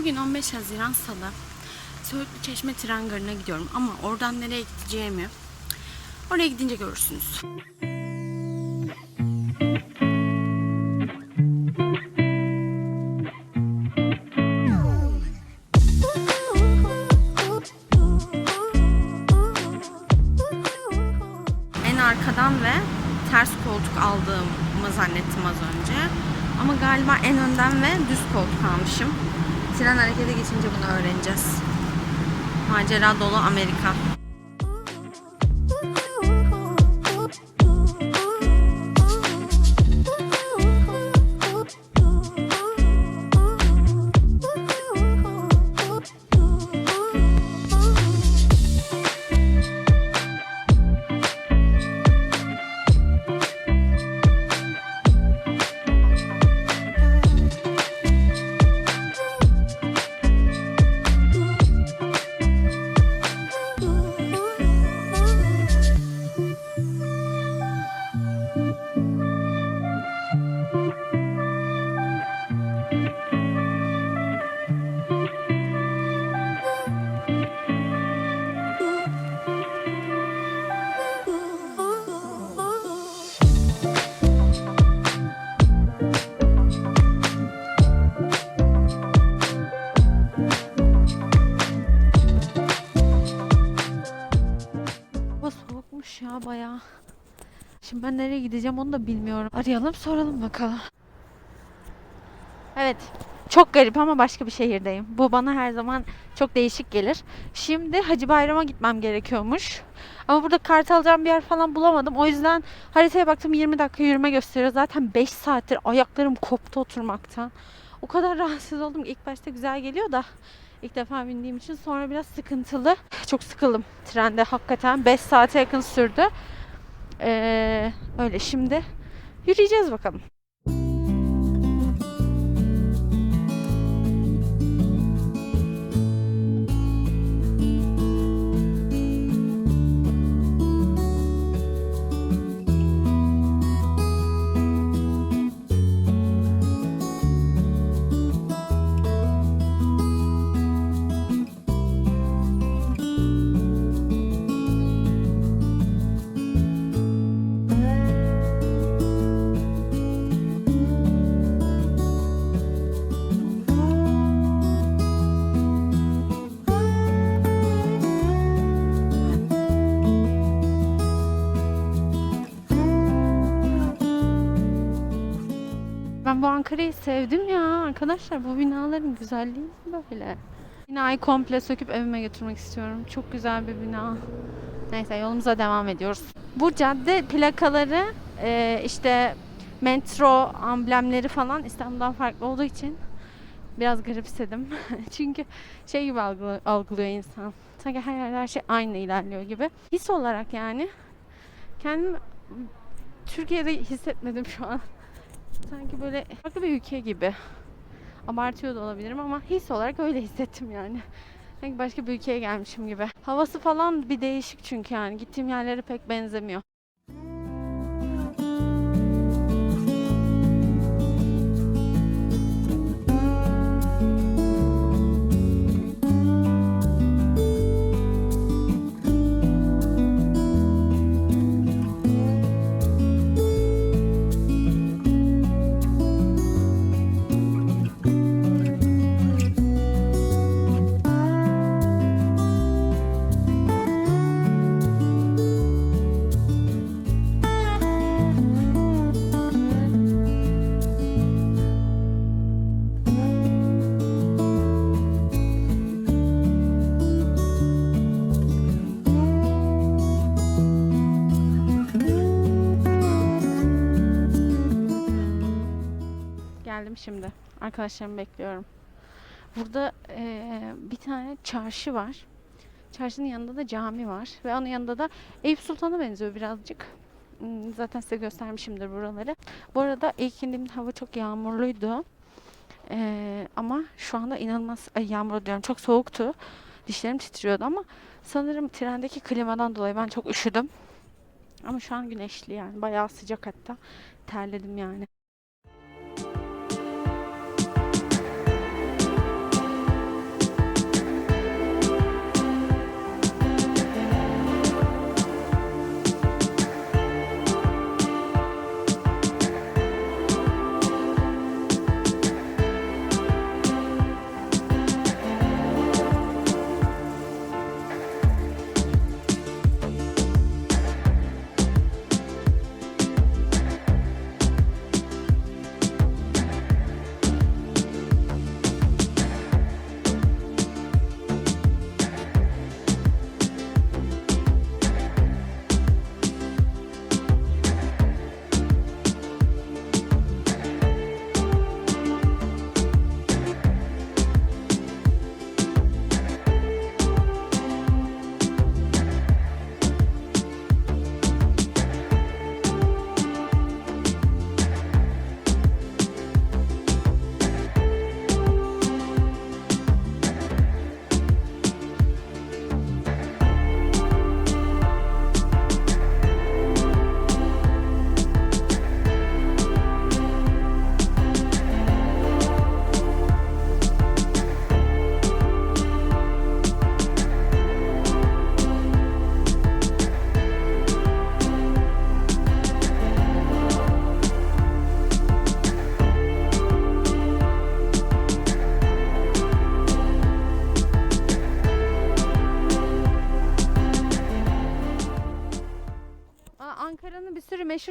Bugün 15 Haziran Salı. Söğütlü Çeşme tren garına gidiyorum ama oradan nereye gideceğimi oraya gidince görürsünüz. En arkadan ve ters koltuk aldığımı zannettim az önce. Ama galiba en önden ve düz koltuk almışım. Tren harekete geçince bunu öğreneceğiz. Macera dolu Amerika. Gideceğim onu da bilmiyorum. Arayalım soralım bakalım. Evet. Çok garip ama başka bir şehirdeyim. Bu bana her zaman çok değişik gelir. Şimdi Hacı Bayram'a gitmem gerekiyormuş. Ama burada kart alacağım bir yer falan bulamadım. O yüzden haritaya baktım 20 dakika yürüme gösteriyor. Zaten 5 saattir ayaklarım koptu oturmaktan. O kadar rahatsız oldum. ki ilk başta güzel geliyor da ilk defa bindiğim için sonra biraz sıkıntılı. Çok sıkıldım trende hakikaten. 5 saate yakın sürdü. Ee, öyle şimdi yürüyeceğiz bakalım. Ankara'yı sevdim ya arkadaşlar. Bu binaların güzelliği böyle. Binayı komple söküp evime götürmek istiyorum. Çok güzel bir bina. Neyse yolumuza devam ediyoruz. Bu cadde plakaları e, işte metro amblemleri falan İstanbul'dan farklı olduğu için biraz garipsedim. Çünkü şey gibi algı- algılıyor insan. Sanki her yerde her şey aynı ilerliyor gibi. His olarak yani kendimi Türkiye'de hissetmedim şu an. Sanki böyle farklı bir ülke gibi. Abartıyor da olabilirim ama his olarak öyle hissettim yani. Sanki başka bir ülkeye gelmişim gibi. Havası falan bir değişik çünkü yani. Gittiğim yerlere pek benzemiyor. Geldim şimdi. Arkadaşlarımı bekliyorum. Burada eee, bir tane çarşı var. Çarşının yanında da cami var. Ve onun yanında da Eyüp Sultan'a benziyor birazcık. Hmm, Zaten size göstermişimdir buraları. Bu arada ilk indiğimde hava çok yağmurluydu. Eee, ama şu anda inanılmaz ay, yağmur diyorum. Çok soğuktu. Dişlerim titriyordu ama sanırım trendeki klimadan dolayı ben çok üşüdüm. Ama şu an güneşli yani. Bayağı sıcak hatta. Terledim yani.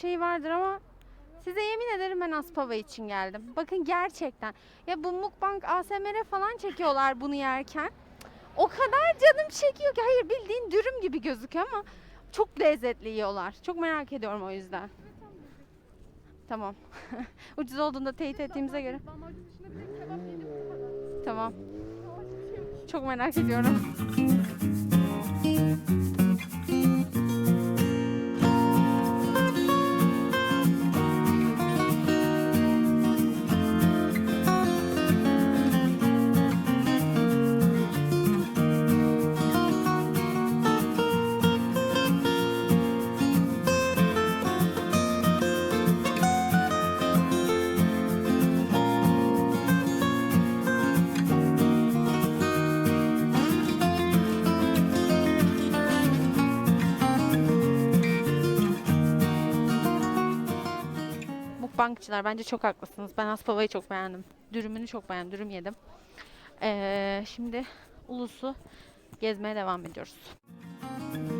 Şeyi vardır ama size yemin ederim ben Aspava için geldim. Bakın gerçekten. Ya bu mukbang ASMR falan çekiyorlar bunu yerken. O kadar canım çekiyor ki hayır bildiğin dürüm gibi gözüküyor ama çok lezzetli yiyorlar. Çok merak ediyorum o yüzden. Tamam. Ucuz olduğunda teyit ettiğimize göre. Tamam. Şey. Çok merak ediyorum. Mukbangçılar bence çok haklısınız. Ben Aspava'yı çok beğendim. Dürümünü çok beğendim. Dürüm yedim. Ee, şimdi Ulus'u gezmeye devam ediyoruz. Bulayıp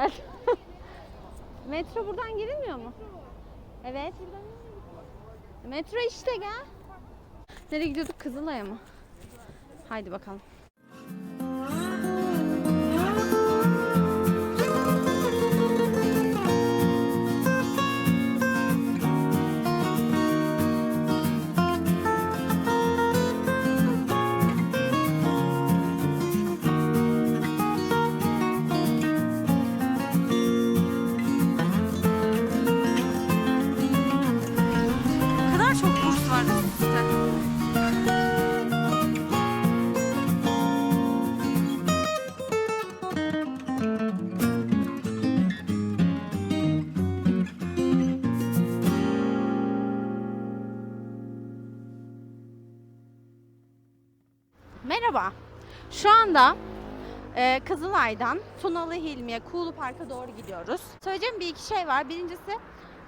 gel. Metro buradan girilmiyor mu? Evet. Metro işte gel. Nereye gidiyorduk? Kızılay'a mı? Haydi bakalım. Merhaba. Şu anda e, Kızılay'dan Tunalı Hilmi'ye, Kuğulu Park'a doğru gidiyoruz. Söyleyeceğim bir iki şey var. Birincisi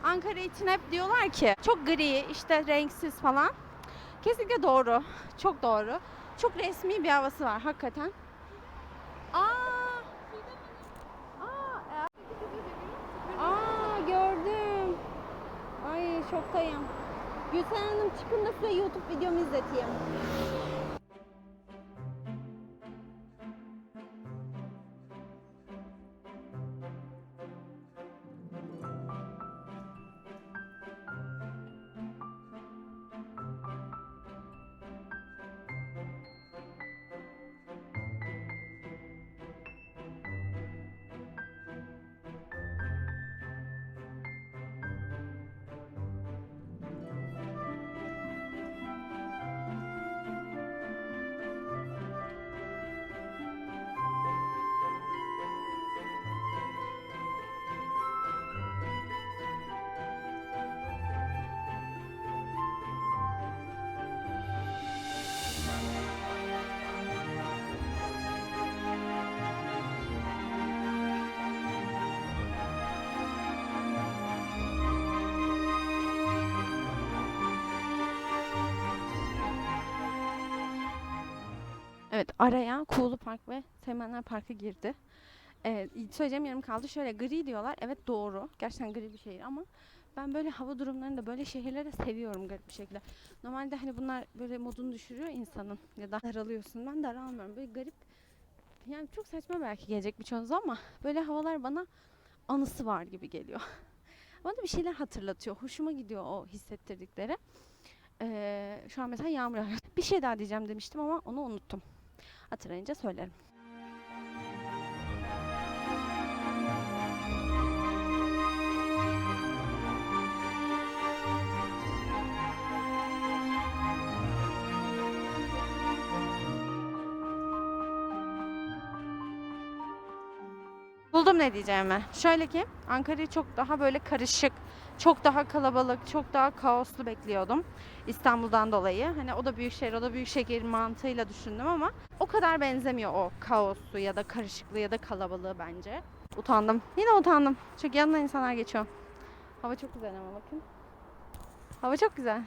Ankara için hep diyorlar ki çok gri, işte renksiz falan. Kesinlikle doğru. Çok doğru. Çok resmi bir havası var hakikaten. Aa! Aa, e- Aa gördüm. Ay şoktayım. Gülsen Hanım çıkın da size YouTube videomu izleteyim. Evet araya Kuğulu Park ve Temenler Parkı girdi. Ee, söyleyeceğim yarım kaldı. Şöyle gri diyorlar. Evet doğru. Gerçekten gri bir şehir ama ben böyle hava durumlarında böyle şehirleri seviyorum garip bir şekilde. Normalde hani bunlar böyle modunu düşürüyor insanın ya da daralıyorsun. Ben daralmıyorum. Böyle garip yani çok saçma belki gelecek birçoğunuz ama böyle havalar bana anısı var gibi geliyor. Bana bir şeyler hatırlatıyor. Hoşuma gidiyor o hissettirdikleri. Ee, şu an mesela yağmur yağıyor. Bir şey daha diyeceğim demiştim ama onu unuttum. Hatırlayınca söylerim. Ne diyeceğimi. Şöyle ki Ankara'yı çok daha böyle karışık, çok daha kalabalık, çok daha kaoslu bekliyordum. İstanbul'dan dolayı. Hani o da büyük şehir, o da büyük şehir mantığıyla düşündüm ama o kadar benzemiyor o kaosu ya da karışıklığı ya da kalabalığı bence. Utandım. Yine utandım. Çünkü yanından insanlar geçiyor. Hava çok güzel ama bakın. Hava çok güzel.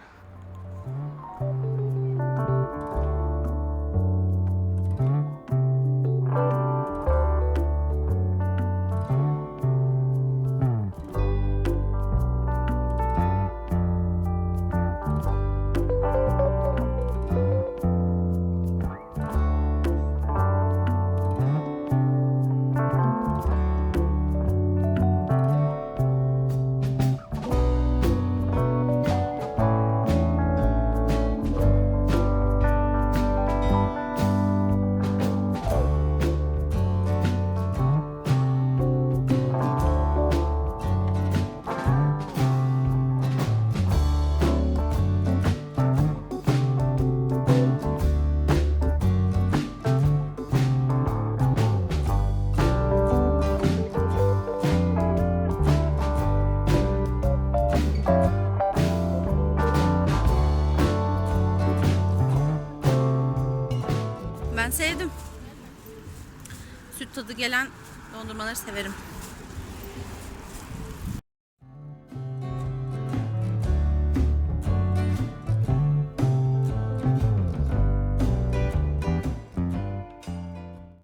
Tadı gelen dondurmaları severim.